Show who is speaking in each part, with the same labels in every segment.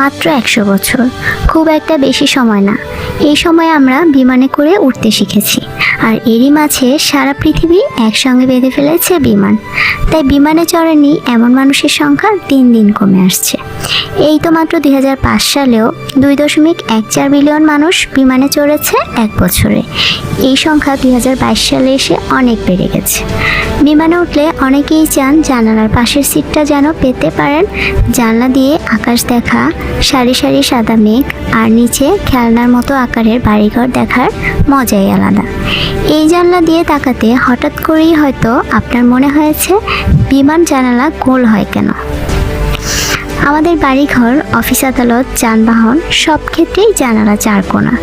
Speaker 1: মাত্র একশো বছর। খুব একটা বেশি সময় না। এই সময় আমরা বিমানে করে উঠতে শিখেছি। আর এরই মাঝে সারা পৃথিবী একসঙ্গে বেঁধে ফেলেছে বিমান। তাই বিমানে চড়েনি এমন মানুষের সংখ্যা দিন দিন কমে আসছে। এই তো মাত্র দুই সালেও দুই দশমিক এক চার বিলিয়ন মানুষ বিমানে চড়েছে এক বছরে। এই সংখ্যা দুই হাজার বাইশ সালে এসে অনেক বেড়ে গেছে। বিমানে উঠলে অনেকেই চান জানালার পাশের সিটটা যেন পেতে পারেন। জানলা দিয়ে আকাশ দেখা, সারি সারি সাদা মেঘ, আর নিচে খেলনার মতো আকারের বাড়িঘর দেখার মজাই আলাদা। এই জানলা দিয়ে তাকাতে হঠাৎ করেই হয়তো আপনার মনে হয়েছে বিমান জানালা গোল হয় কেন। আমাদের বাড়িঘর, অফিস আদালত, যানবাহন সব ক্ষেত্রেই জানালা চারকোনা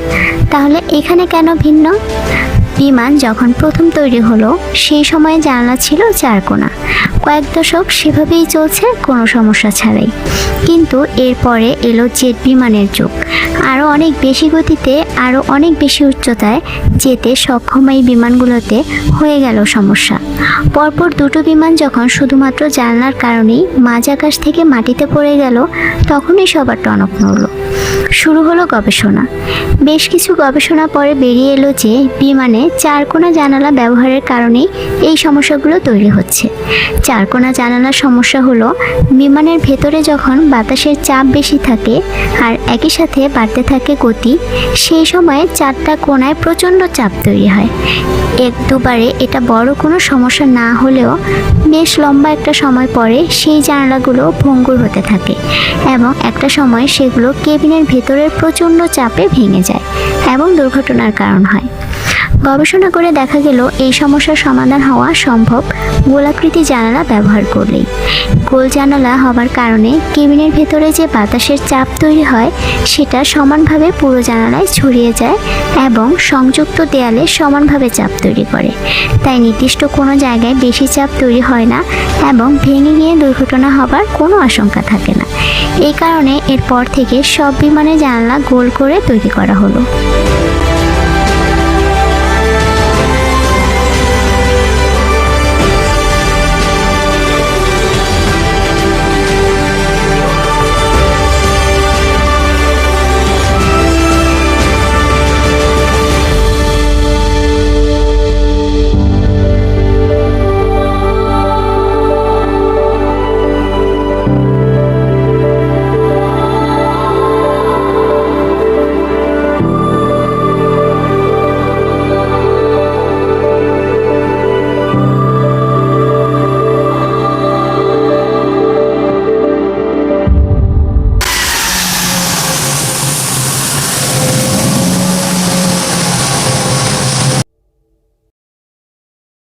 Speaker 1: তাহলে এখানে কেন ভিন্ন? বিমান যখন প্রথম তৈরি হলো, সেই সময়ে জানালা ছিল চারকোনা কয়েক দশক সেভাবেই চলছে, কোনো সমস্যা ছাড়াই। কিন্তু এরপরে এলো জেট বিমানের যুগ। আরও অনেক বেশি গতিতে আরও অনেক বেশি উচ্চতায় যেতে সক্ষম এই বিমানগুলোতে হয়ে গেল সমস্যা। পরপর দুটো বিমান যখন শুধুমাত্র জানলার কারণেই মাঝ আকাশ থেকে মাটিতে পড়ে গেল, তখনই সবার টনক নড়ল। শুরু হলো গবেষণা। বেশ কিছু গবেষণা পরে বেরিয়ে এলো যে বিমানে চারকোনা জানালা ব্যবহারের কারণেই এই সমস্যাগুলো তৈরি হচ্ছে। চারকোনা জানালার সমস্যা হলো, বিমানের ভেতরে যখন বাতাসের চাপ বেশি থাকে আর একই সাথে বাড়তে থাকে গতি, সেই সময়ে চারটা কোনায় প্রচণ্ড চাপ তৈরি হয়। এক দুবারে এটা বড় কোনো সমস্যা না হলেও বেশ লম্বা একটা সময় পরে সেই জানালাগুলো ভঙ্গুর হতে থাকে এবং একটা সময় সেগুলো কেবিনের ভেতরের প্রচণ্ড চাপে ভেঙে যায় এবং দুর্ঘটনার কারণ হয়। গবেষণা করে দেখা গেল, এই সমস্যার সমাধান হওয়া সম্ভব গোলাকৃতি জানালা ব্যবহার করলেই। গোল জানালা হওয়ার কারণে কেবিনের ভেতরে যে বাতাসের চাপ তৈরি হয়, সেটা সমানভাবে পুরো জানালায় ছড়িয়ে যায় এবং সংযুক্ত দেয়ালে সমানভাবে চাপ তৈরি করে। তাই নির্দিষ্ট কোনো জায়গায় বেশি চাপ তৈরি হয় না এবং ভেঙে গিয়ে দুর্ঘটনা হবার কোনো আশঙ্কা থাকে না। এই কারণে এরপর থেকে সব বিমানের জানালা গোল করে তৈরি করা হলো।